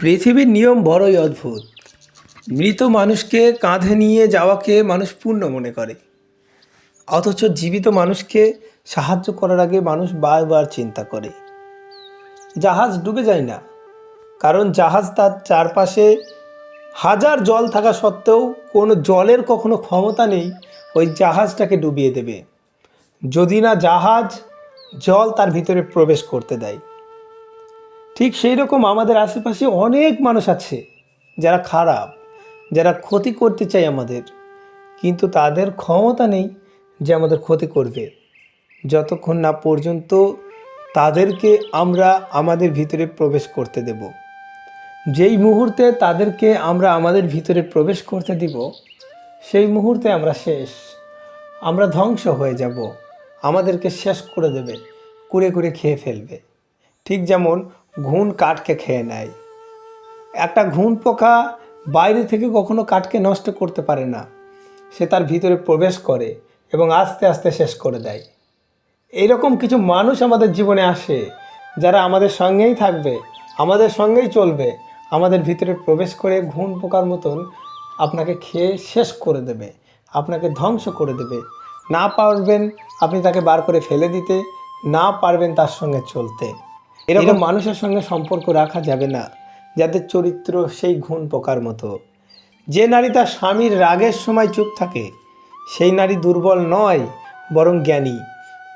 পৃথিবীর নিয়ম বড়ই অদ্ভুত। মৃত মানুষকে কাঁধে নিয়ে যাওয়াকে মানুষ পূর্ণ মনে করে। অথচ জীবিত মানুষকে সাহায্য করার আগে মানুষ বারবার চিন্তা করে। জাহাজ ডুবে যায় না, কারণ জাহাজ তার চারপাশে হাজার জল থাকা সত্ত্বেও কোনো জলের কখনো ক্ষমতা নেই ওই জাহাজটাকে ডুবিয়ে দেবে। যদি না জাহাজ, জল তার ভিতরে প্রবেশ করতে দেয়। ঠিক সেই রকম আমাদের আশেপাশে অনেক মানুষ আছে যারা খারাপ, যারা ক্ষতি করতে চায় আমাদের। কিন্তু তাদের ক্ষমতা নেই যে আমাদের ক্ষতি করবে। যতক্ষণ না পর্যন্ত তাদেরকে আমরা আমাদের ভিতরে প্রবেশ করতে দেব। যেই মুহূর্তে তাদেরকে আমরা আমাদের ভিতরে প্রবেশ করতে দিব, সেই মুহূর্তে আমরা শেষ। আমরা ধ্বংস হয়ে যাব। আমাদেরকে শেষ করে দেবে কুড়ে কুড়ে খেয়ে ফেলবে। ঠিক যেমন ঘুণ কাঠকে খেয়ে নেয়। একটা ঘুণ পোকা বাইরে থেকে কখনো কাঠকে নষ্ট করতে পারে না। সে তার ভিতরে প্রবেশ করে এবং আস্তে আস্তে শেষ করে দেয়। এইরকম কিছু মানুষ আমাদের জীবনে আসে যারা আমাদের সঙ্গেই থাকবে, আমাদের সঙ্গেই চলবে, আমাদের ভিতরে প্রবেশ করে ঘুণ পোকার মতন আপনাকে খেয়ে শেষ করে দেবে, আপনাকে ধ্বংস করে দেবে। না পারবেন আপনি তাকে বার করে ফেলে দিতে, না পারবেন তার সঙ্গে চলতে। এরকম মানুষের সঙ্গে সম্পর্ক রাখা যাবে না যাদের চরিত্র সেই ঘুণ পোকার মতো। যে নারী তার স্বামীর রাগের সময় চুপ থাকে সেই নারী দুর্বল নয় বরং জ্ঞানী।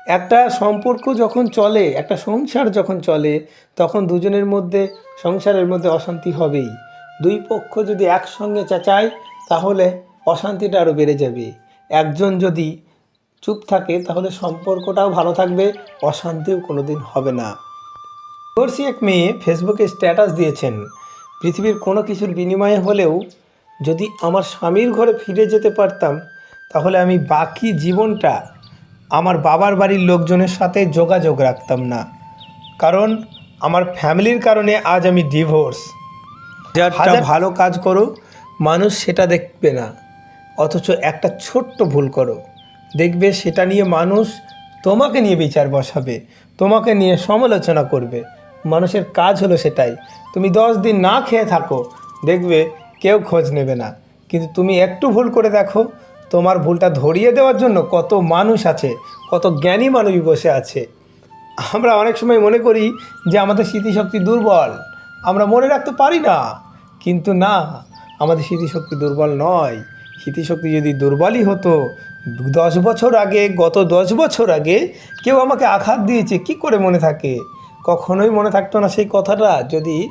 একটা সম্পর্ক যখন চলে একটা সংসার যখন চলে তখন দুজনের মধ্যে সংসারের মধ্যে অশান্তি হবেই। দুই পক্ষ যদি একসঙ্গে চেঁচায় তাহলে অশান্তিটা আরও বেড়ে যাবে। একজন যদি চুপ থাকে তাহলে সম্পর্কটাও ভালো থাকবে অশান্তিও কোনোদিন হবে না। দর্শী এক মেয়ে ফেসবুকে স্ট্যাটাস দিয়েছেন পৃথিবীর কোনো কিছুর বিনিময়ে হলেও যদি আমার স্বামীর ঘরে ফিরে যেতে পারতাম তাহলে আমি বাকি জীবনটা আমার বাবার বাড়ির লোকজনের সাথে যোগাযোগ রাখতাম না। কারণ আমার ফ্যামিলির কারণে আজ আমি ডিভোর্স। হাজার ভালো কাজ করো মানুষ সেটা দেখবে না। অথচ একটা ছোট্ট ভুল করো। দেখবে সেটা নিয়ে মানুষ তোমাকে নিয়ে বিচার বসাবে তোমাকে নিয়ে সমালোচনা করবে। মানুষের কাজ হলো সেটাই। তুমি দশ দিন না খেয়ে থাকো, দেখবে কেউ খোঁজ নেবে না। কিন্তু তুমি একটু ভুল করে দেখো, তোমার ভুলটা ধরিয়ে দেওয়ার জন্য কত মানুষ আছে, কত জ্ঞানী মানুষ বসে আছে। আমরা অনেক সময় মনে করি যে আমাদের স্মৃতিশক্তি দুর্বল, আমরা মনে রাখতে পারি না। কিন্তু না, আমাদের স্মৃতিশক্তি দুর্বল নয়। স্মৃতিশক্তি যদি দুর্বলই হতো, দশ বছর আগে, গত দশ বছর আগে কেউ আমাকে আঘাত দিয়েছে, কি করে মনে থাকে? কখনোই মনে থাকতো না সেই কথাটা যদি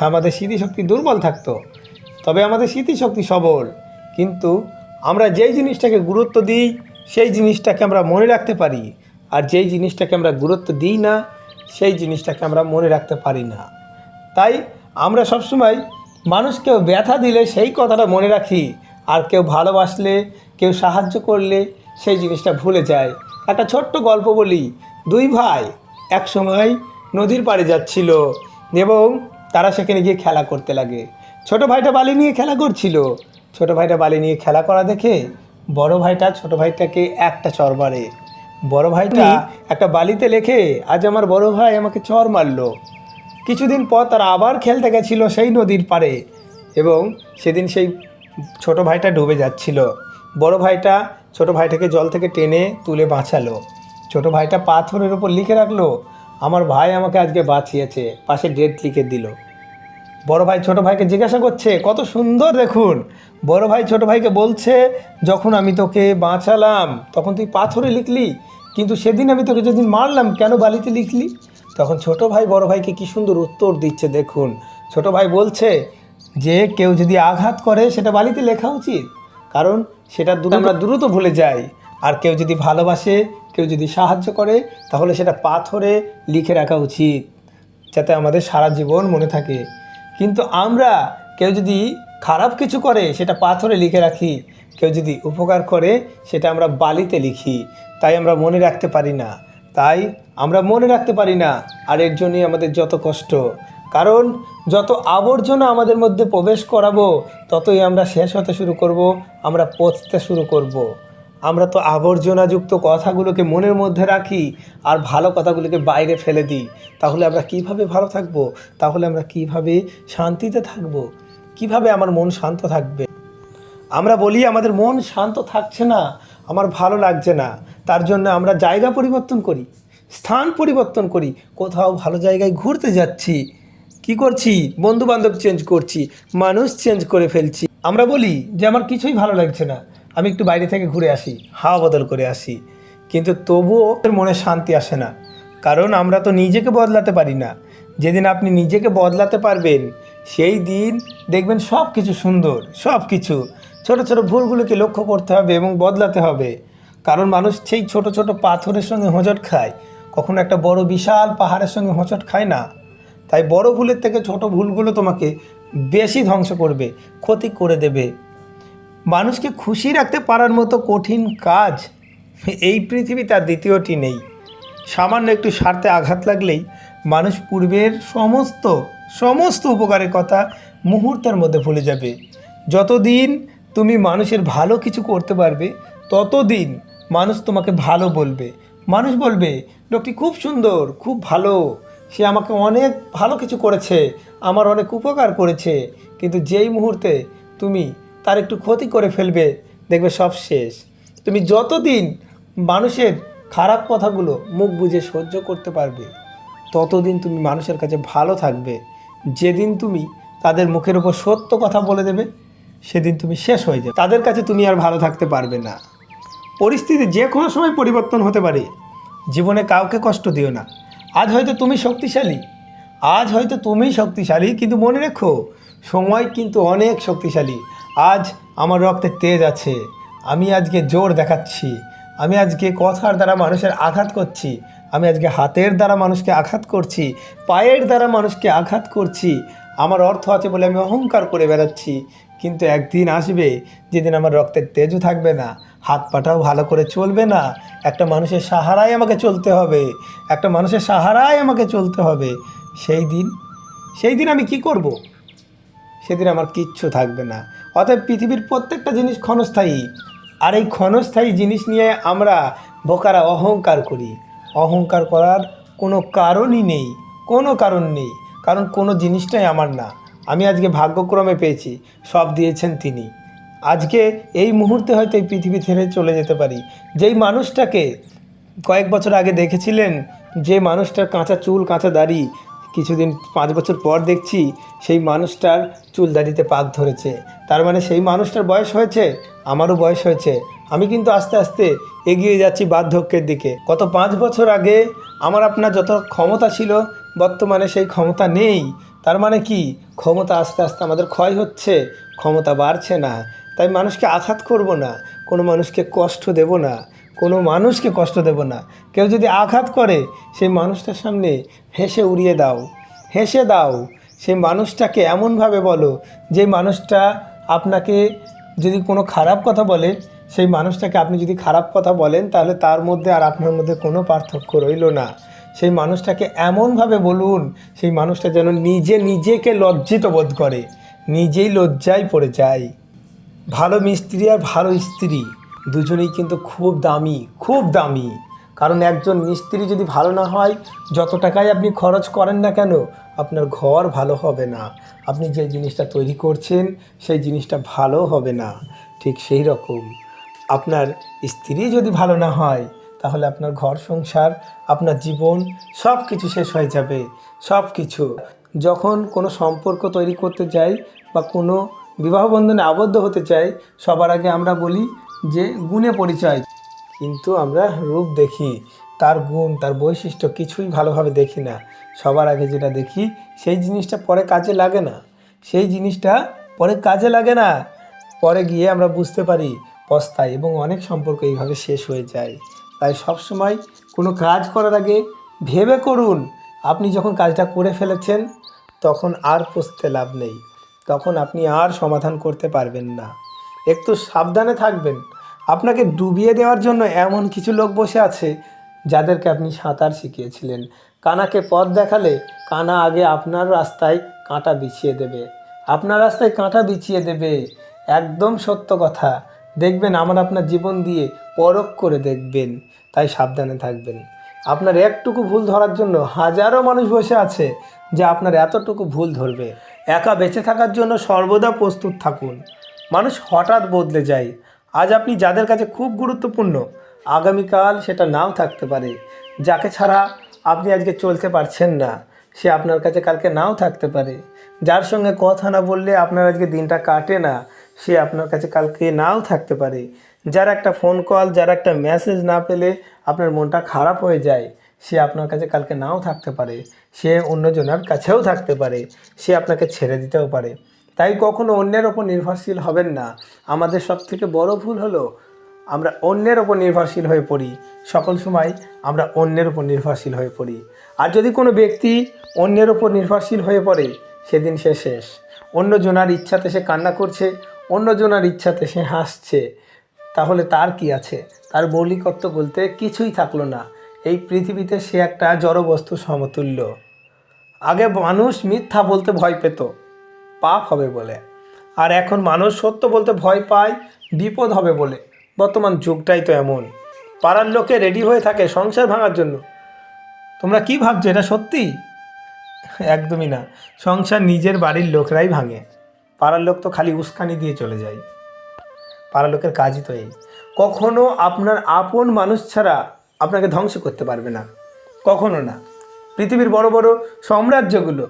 আমাদের স্মৃতিশক্তি দুর্বল থাকতো। তবে আমাদের স্মৃতিশক্তি সবল। কিন্তু আমরা যেই জিনিসটাকে গুরুত্ব দিই, সেই জিনিসটাকে আমরা মনে রাখতে পারি। আর যেই জিনিসটাকে আমরা গুরুত্ব দিই না, সেই জিনিসটাকে আমরা মনে রাখতে পারি না। তাই আমরা সবসময় মানুষকে ব্যথা দিলে সেই কথাটা মনে রাখি। আর কেউ ভালোবাসলে, কেউ সাহায্য করলে সেই জিনিসটা ভুলে যায়। একটা ছোট্ট গল্প বলি। দুই ভাই এক সময় নদীর পাড়ে যাচ্ছিল এবং তারা সেখানে গিয়ে খেলা করতে লাগে। ছোট ভাইটা বালি নিয়ে খেলা করছিল। ছোট ভাইটা বালি নিয়ে খেলা করা দেখে বড় ভাইটা ছোট ভাইটাকে একটা চর মারে। বড় ভাইটা একটা বালিতে লেখে আজ আমার বড় ভাই আমাকে চর মারলো। কিছুদিন পর তারা আবার খেলতে গেছিল সেই নদীর পাড়ে এবং সেদিন সেই ছোট ভাইটা ডুবে যাচ্ছিল। বড় ভাইটা ছোট ভাইটাকে জল থেকে টেনে তুলে বাঁচালো। ছোট ভাইটা পাথরের উপর লিখে রাখল আমার ভাই আমাকে আজকে বাঁচিয়েছে পাশে ডেট লিখে দিল। বড় ভাই ছোট ভাইকে জিজ্ঞাসা করছে কত সুন্দর দেখুন। বড় ভাই ছোট ভাইকে বলছে যখন আমি তোকে বাঁচালাম তখন তুই পাথরে লিখলি কিন্তু সেদিন আমি তোকে যেদিন মারলাম কেন বালিতে লিখলি? তখন ছোট ভাই বড় ভাইকে কি সুন্দর উত্তর দিচ্ছে দেখুন। ছোট ভাই বলছে যে কেউ যদি আঘাত করে সেটা বালিতে লেখা উচিত কারণ সেটা আমরা দ্রুত ভুলে যাই। আর কেউ যদি ভালোবাসে, কেউ যদি সাহায্য করে, তাহলে সেটা পাথরে লিখে রাখা উচিত, যাতে আমাদের সারা জীবন মনে থাকে। কিন্তু আমরা কেউ যদি খারাপ কিছু করে, সেটা পাথরে লিখে রাখি। কেউ যদি উপকার করে, সেটা আমরা বালিতে লিখি। তাই আমরা মনে রাখতে পারি না। তাই আমরা মনে রাখতে পারি না, আর এর জন্যই আমাদের যত কষ্ট। কারণ যত আবর্জনা আমাদের মধ্যে প্রবেশ করাবো, ততই আমরা শেষ হতে শুরু করব, আমরা পচতে শুরু করব। আমরা তো আবর্জনাযুক্ত কথাগুলোকে মনের মধ্যে রাখি আর ভালো কথাগুলোকে বাইরে ফেলে দিই। তাহলে আমরা কীভাবে ভালো থাকব? তাহলে আমরা কীভাবে শান্তিতে থাকব? কীভাবে আমার মন শান্ত থাকবে? আমরা বলি আমাদের মন শান্ত থাকছে না, আমার ভালো লাগছে না। তার জন্য আমরা জায়গা পরিবর্তন করি, স্থান পরিবর্তন করি, কোথাও ভালো জায়গায় ঘুরতে যাচ্ছি। কি করছি? বন্ধু বান্ধব চেঞ্জ করছি, মানুষ চেঞ্জ করে ফেলছি। আমরা বলি যে আমার কিছুই ভালো লাগছে না। আমি একটু বাইরে থেকে ঘুরে আসি, হাওয়া বদল করে আসি। কিন্তু তবুও মনে শান্তি আসে না। কারণ আমরা তো নিজেকে বদলাতে পারি না। যেদিন আপনি নিজেকে বদলাতে পারবেন, সেই দিন দেখবেন সব কিছু সুন্দর সব কিছু ছোটো ছোটো ভুলগুলোকে লক্ষ্য করতে হবে এবং বদলাতে হবে। কারণ মানুষ সেই ছোট ছোট পাথরের সঙ্গে হোঁচট খায়। কখনো একটা বড় বিশাল পাহাড়ের সঙ্গে হোঁচট খায় না। তাই বড় ভুলের থেকে ছোট ভুলগুলো তোমাকে বেশি ধ্বংস করবে, ক্ষতি করে দেবে। মানুষকে খুশি রাখতে পারার মতো কঠিন কাজ এই পৃথিবীতে আর দ্বিতীয়টি নেই। সামান্য একটু স্বার্থে আঘাত লাগলেই মানুষ পূর্বের সমস্ত সমস্ত উপকারের কথা মুহূর্তের মধ্যে ভুলে যাবে। যতদিন তুমি মানুষের ভালো কিছু করতে পারবে, ততদিন মানুষ তোমাকে ভালো বলবে। মানুষ বলবে, লোকটি খুব সুন্দর, খুব ভালো। সে আমাকে অনেক ভালো কিছু করেছে, আমার অনেক উপকার করেছে। কিন্তু যেই মুহূর্তে তুমি তার একটু ক্ষতি করে ফেলবে, দেখবে সব শেষ। তুমি যতদিন মানুষের খারাপ কথাগুলো মুখ বুঝে সহ্য করতে পারবে, ততদিন তুমি মানুষের কাছে ভালো থাকবে। যেদিন তুমি তাদের মুখের উপর সত্য কথা বলে দেবে, সেদিন তুমি শেষ হয়ে যাবে। তাদের কাছে তুমি আর ভালো থাকতে পারবে না। পরিস্থিতি যে কোনো সময় পরিবর্তন হতে পারে। জীবনে কাউকে কষ্ট দিও না। আজ হয়তো তুমি শক্তিশালী। আজ হয়তো তুমি শক্তিশালী, কিন্তু মনে রেখো, সময় কিন্তু অনেক শক্তিশালী। আজ আমার রক্তে তেজ আছে। আমি আজকে জোর দেখাচ্ছি। আমি আজকে কথার দ্বারা মানুষের আঘাত করছি। আমি আজকে হাতের দ্বারা মানুষকে আঘাত করছি। পায়ের দ্বারা মানুষকে আঘাত করছি। আমার অর্থ আছে বলে আমি অহংকার করে বেড়াচ্ছি। কিন্তু একদিন আসবে যেদিন আমার রক্তের তেজও থাকবে না। হাত পাটাও ভালো করে চলবে না। একটা মানুষের সাহারায় আমাকে চলতে হবে। একটা মানুষের সাহারায় আমাকে চলতে হবে। সেই দিন সেই দিন আমি কি করব। সেদিন আমার কিচ্ছু থাকবে না। অতএব পৃথিবীর প্রত্যেকটা জিনিস ক্ষণস্থায়ী। আর এই ক্ষণস্থায়ী জিনিস নিয়ে আমরা বোকারা অহংকার করি। অহংকার করার কোনো কারণই নেই, কোনো কারণ নেই। কারণ কোনো জিনিসটাই আমার না। আমি আজকে ভাগ্যক্রমে পেয়েছি, সব দিয়েছেন তিনি। আজকে এই মুহূর্তে হয়তো এই পৃথিবী ছেড়ে চলে যেতে পারি। যেই মানুষটাকে কয়েক বছর আগে দেখেছিলেন, যে মানুষটার কাঁচা চুল, কাঁচা দাড়ি কিছুদিন পাঁচ বছর পর দেখছি সেই মানুষটার চুল দাড়িতে পাক ধরেছে। তার মানে সেই মানুষটার বয়স হয়েছে, আমারও বয়স হয়েছে। আমি কিন্তু আস্তে আস্তে এগিয়ে যাচ্ছি বার্ধক্যের দিকে। গত পাঁচ বছর আগে আমার আপনার যত ক্ষমতা ছিল, বর্তমানে সেই ক্ষমতা নেই। তার মানে কি? ক্ষমতা আস্তে আস্তে আমাদের ক্ষয় হচ্ছে, ক্ষমতা বাড়ছে না। তাই মানুষকে আঘাত করব না, কোনো মানুষকে কষ্ট দেব না, কোনো মানুষকে কষ্ট দেব না। কেউ যদি আঘাত করে, সেই মানুষটার সামনে হেসে উড়িয়ে দাও, হেসে দাও। সেই মানুষটাকে এমনভাবে বলো যে মানুষটা আপনাকে যদি কোনো খারাপ কথা বলে, সেই মানুষটাকে আপনি যদি খারাপ কথা বলেন, তাহলে তার মধ্যে আর আপনার মধ্যে কোনো পার্থক্য রইল না। সেই মানুষটাকে এমনভাবে বলুন, সেই মানুষটা যেন নিজে নিজেকে লজ্জিত বোধ করে, নিজেই লজ্জায় পড়ে যায়। ভালো মিস্ত্রি আর ভালো স্ত্রী, দুজনেই কিন্তু খুব দামি খুব দামি। কারণ একজন মিস্ত্রি যদি ভালো না হয়, যত টাকাই আপনি খরচ করেন না কেন, আপনার ঘর ভালো হবে না। আপনি যে জিনিসটা তৈরি করছেন, সেই জিনিসটা ভালো হবে না। ঠিক সেই রকম। আপনার স্ত্রী যদি ভালো না হয়, তাহলে আপনার ঘর সংসার, আপনার জীবন সব কিছু শেষ হয়ে যাবে। সব কিছু যখন কোনো সম্পর্ক তৈরি করতে যাই বা কোনো বিবাহ বন্ধনে আবদ্ধ হতে চাই, সবার আগে আমরা বলি যে, গুণে পরিচয় কিন্তু আমরা রূপ দেখি, তার গুণ, তার বৈশিষ্ট্য কিছুই ভালোভাবে দেখি না। সবার আগে যেটা দেখি, সেই জিনিসটা পরে কাজে লাগে না। সেই জিনিসটা পরে কাজে লাগে না। পরে গিয়ে আমরা বুঝতে পারি পস্তাই এবং অনেক সম্পর্ক এইভাবে শেষ হয়ে যায়। তাই সবসময় কোনো কাজ করার আগে ভেবে করুন, আপনি যখন কাজটা করে ফেলেছেন, তখন আর পস্তে লাভ নেই। তখন আপনি আর সমাধান করতে পারবেন না। একটু সাবধানে থাকবেন। আপনাকে ডুবিয়ে দেওয়ার জন্য এমন কিছু লোক বসে আছে যাদেরকে আপনি সাঁতার শিখিয়েছিলেন। কানাকে পথ দেখালে কানা আগে আপনার রাস্তায় কাঁটা বিছিয়ে দেবে। আপনার রাস্তায় কাঁটা বিছিয়ে দেবে। একদম সত্য কথা। দেখবেন আমার আপনার জীবন দিয়ে পরখ করে দেখবেন। তাই সাবধানে থাকবেন। আপনার একটুকু ভুল ধরার জন্য হাজারো মানুষ বসে আছে যে আপনার এতটুকু ভুল ধরবে। একা বেঁচে থাকার জন্য সর্বদা প্রস্তুত থাকুন। মানুষ হঠাৎ বদলে যায়। আজ আপনি যাদের কাছে খুব গুরুত্বপূর্ণ, আগামীকাল সেটা নাও থাকতে পারে। যাকে ছাড়া আপনি আজকে চলতে পারছেন না, সে আপনার কাছে কালকে নাও থাকতে পারে। যার সঙ্গে কথা না বললে আপনার আজকে দিনটা কাটে না, সে আপনার কাছে কালকে নাও থাকতে পারে। যার একটা ফোন কল যার একটা মেসেজ না পেলে আপনার মনটা খারাপ হয়ে যায়, সে আপনার কাছে কালকে নাও থাকতে পারে। সে অন্যজনের কাছেও থাকতে পারে, সে আপনাকে ছেড়ে দিতেও পারে। তাই কখনো অন্যের ওপর নির্ভরশীল হবেন না। আমাদের সব থেকে বড় ভুল হলো, আমরা অন্যের ওপর নির্ভরশীল হয়ে পড়ি। সকল সময় আমরা অন্যের ওপর নির্ভরশীল হয়ে পড়ি। আর যদি কোনো ব্যক্তি অন্যের ওপর নির্ভরশীল হয়ে পড়ে, সেদিন সে শেষ। অন্য জনার ইচ্ছাতে সে কান্না করছে, অন্য জনার ইচ্ছাতে সে হাসছে। তাহলে তার কি আছে? তার মৌলিকত্ব বলতে কিছুই থাকল না। এই পৃথিবীতে সে একটা জড়বস্তু সমতুল্য। আগে মানুষ মিথ্যা বলতে ভয় পেত। পাপ হবে বলে। আর এখন মানুষ সত্য বলতে ভয় পায়, বিপদ হবে বলে। বর্তমান যুগটাই তো এমন। পাড়ার লোকে রেডি হয়ে থাকে সংসার ভাঙার জন্য। তোমরা কি ভাবছ, এটা সত্যি? একদমই না। সংসার নিজের বাড়ির লোকরাই ভাঙে। পাড়ার লোক তো খালি উস্কানি দিয়ে চলে যায়। পাড়ার লোকের কাজই তো এই। কখনো আপনার আপন মানুষ ছাড়া আপনাকে ধ্বংস করতে পারবে না। কখনো না। পৃথিবীর বড় বড় সাম্রাজ্যগুলো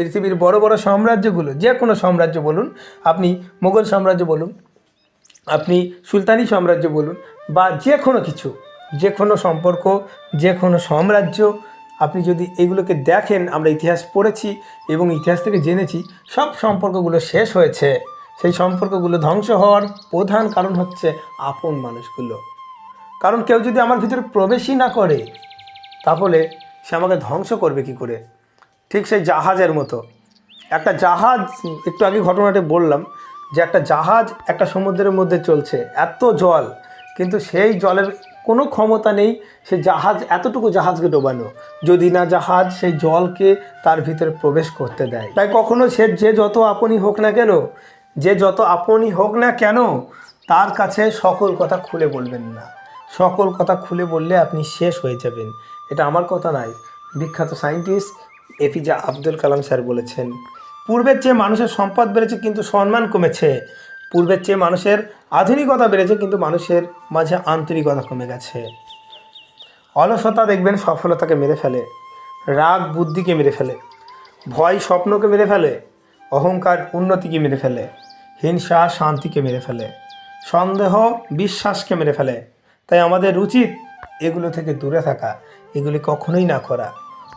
পৃথিবীর বড় বড় সাম্রাজ্যগুলো, যে কোনো সাম্রাজ্য বলুন, আপনি মোগল সাম্রাজ্য বলুন, আপনি সুলতানি সাম্রাজ্য বলুন, বা যে কোনো কিছু, যে কোনো সম্পর্ক, যে কোনো সাম্রাজ্য, আপনি যদি এগুলোকে দেখেন, আমরা ইতিহাস পড়েছি এবং ইতিহাস থেকে জেনেছি, সব সম্পর্কগুলো শেষ হয়েছে। সেই সম্পর্কগুলো ধ্বংস হওয়ার প্রধান কারণ হচ্ছে আপন মানুষগুলো। কারণ কেউ যদি আমার ভিতরে প্রবেশই না করে, তাহলে সে আমাকে ধ্বংস করবে কি করে? ঠিক সেই জাহাজের মতো। একটা জাহাজ, একটু আগে ঘটনাটি বললাম যে একটা জাহাজ একটা সমুদ্রের মধ্যে চলছে, এত জল। কিন্তু সেই জলের কোনো ক্ষমতা নেই, সে জাহাজ, এতটুকু জাহাজকে ডোবানো। যদি না জাহাজ, সেই জলকে তার ভিতরে প্রবেশ করতে দেয়। তাই কখনো সে, যে যত আপনই হোক না কেন, যে যত আপনই হোক না কেন, তার কাছে সকল কথা খুলে বলবেন না। সকল কথা খুলে বললে আপনি শেষ হয়ে যাবেন। এটা আমার কথা নয়। বিখ্যাত scientist APJ Abdul Kalam sir বলেছেন, পূর্বের চেয়ে মানুষের সম্পদ বেড়েছে, কিন্তু সম্মান কমেছে। পূর্বের চেয়ে মানুষের আধুনিকতা বেড়েছে, কিন্তু মানুষের মাঝে আন্তরিকতা কমে গেছে। অলসতা দেখবেন সফলতাকে মেরে ফেলে, রাগ বুদ্ধিকে মেরে ফেলে, ভয় স্বপ্নকে মেরে ফেলে, অহংকার উন্নতিকে মেরে ফেলে, হিংসা শান্তিকে মেরে ফেলে, সন্দেহ বিশ্বাসকে মেরে ফেলে। তাই আমাদের উচিত এগুলো থেকে দূরে থাকা, এগুলি কখনোই না করা।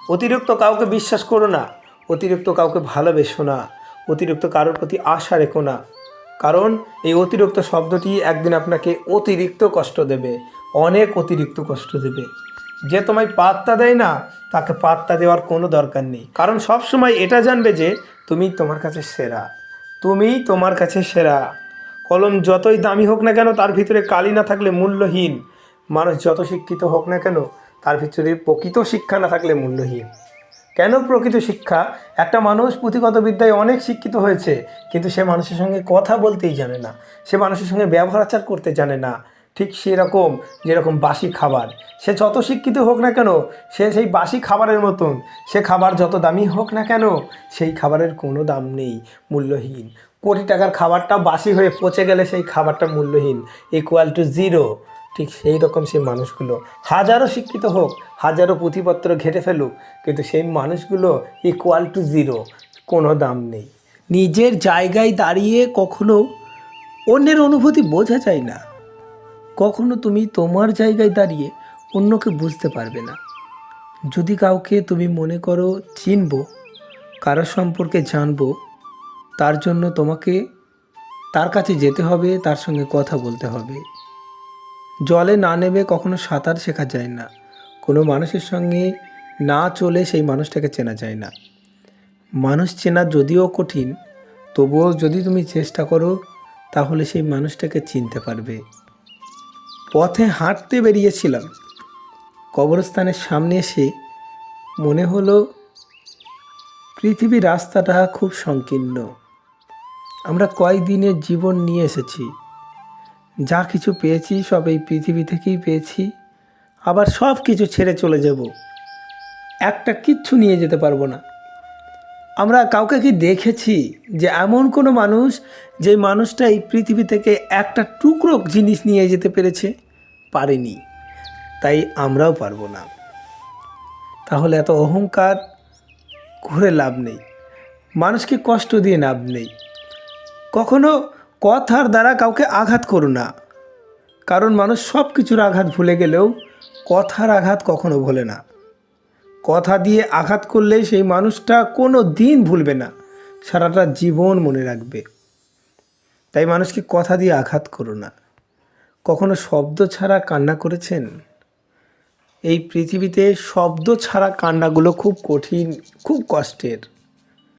অতিরিক্ত কাউকে বিশ্বাস করো না, অতিরিক্ত কাউকে ভালোবেসো না, অতিরিক্ত কারোর প্রতি আশা রেখো না। কারণ এই অতিরিক্ত শব্দটি একদিন আপনাকে অতিরিক্ত কষ্ট দেবে, অনেক অতিরিক্ত কষ্ট দেবে। যে তোমায় পাত্তা দেয় না, তাকে পাত্তা দেওয়ার কোনো দরকার নেই। কারণ সব সময় এটা জানবে যে তুমি তোমার কাছে সেরা। তুমি তোমার কাছে সেরা। কলম যতই দামি হোক না কেন, তার ভিতরে কালি না থাকলে মূল্যহীন। মানুষ যত শিক্ষিত হোক না কেন তার ভিতরে প্রকৃত শিক্ষা না থাকলে মূল্যহীন। কেন প্রকৃত শিক্ষা? একটা মানুষ পুঁথিগত বিদ্যায় অনেক শিক্ষিত হয়েছে, কিন্তু সে মানুষের সঙ্গে কথা বলতেই জানে না। সে মানুষের সঙ্গে ব্যবহার আচার করতে জানে না। ঠিক সেরকম যেরকম বাসি খাবার। সে যত শিক্ষিত হোক না কেন, সে সেই বাসি খাবারের মতন। সে খাবার যত দামি হোক না কেন, সেই খাবারের কোনো দাম নেই, মূল্যহীন। কোটি টাকার খাবারটা বাসি হয়ে পচে গেলে সেই খাবারটা মূল্যহীন। ইকুয়াল টু জিরো ঠিক সেই রকম সেই মানুষগুলো। হাজারো শিক্ষিত হোক, হাজারো পুঁথিপত্র ঘেটে ফেলুক, কিন্তু সেই মানুষগুলো ইকুয়াল টু জিরো কোনো দাম নেই। নিজের জায়গায় দাঁড়িয়ে কখনো অন্যের অনুভূতি বোঝা যায় না। কখনো তুমি তোমার জায়গায় দাঁড়িয়ে অন্যকে বুঝতে পারবে না। যদি কাউকে তুমি মনে করো চিনব কারোর সম্পর্কে জানব, তার জন্য তোমাকে তার কাছে যেতে হবে, তার সঙ্গে কথা বলতে হবে। জলে না নেবে কখনো সাঁতার শেখা যায় না। কোনো মানুষের সঙ্গে না চলে সেই মানুষটাকে চেনা যায় না। মানুষ চেনা যদিও কঠিন, তবুও যদি তুমি চেষ্টা করো, তাহলে সেই মানুষটাকে চিনতে পারবে। পথে হাঁটতে বেরিয়েছিলাম। কবরস্থানের সামনে এসে মনে হলো, পৃথিবীর রাস্তাটা খুব সংকীর্ণ। আমরা কয়েকদিনের জীবন নিয়ে এসেছি। যা কিছু পেয়েছি সব এই পৃথিবী থেকেই পেয়েছি। আবার সব কিছু ছেড়ে চলে যাব। একটা কিচ্ছু নিয়ে যেতে পারব না। আমরা কাউকে কি দেখেছি যে এমন কোনো মানুষ যে মানুষটা এই পৃথিবী থেকে একটা টুকরো জিনিস নিয়ে যেতে পেরেছে? পারেনি। তাই আমরাও পারব না। তাহলে এত অহংকার? ঘুরে লাভ নেই। মানুষকে কষ্ট দিয়ে লাভ নেই। কখনো কথার দ্বারা কাউকে আঘাত করো না। কারণ মানুষ সব কিছুর আঘাত ভুলে গেলেও কথার আঘাত কখনো ভোলে না। কথা দিয়ে আঘাত করলে সেই মানুষটা কোনো দিন ভুলবে না, সারাটা জীবন মনে রাখবে। তাই মানুষকে কথা দিয়ে আঘাত করো না। কখনো শব্দ ছাড়া কান্না করেছেন? এই পৃথিবীতে শব্দ ছাড়া কান্নাগুলো খুব কঠিন, খুব কষ্টের।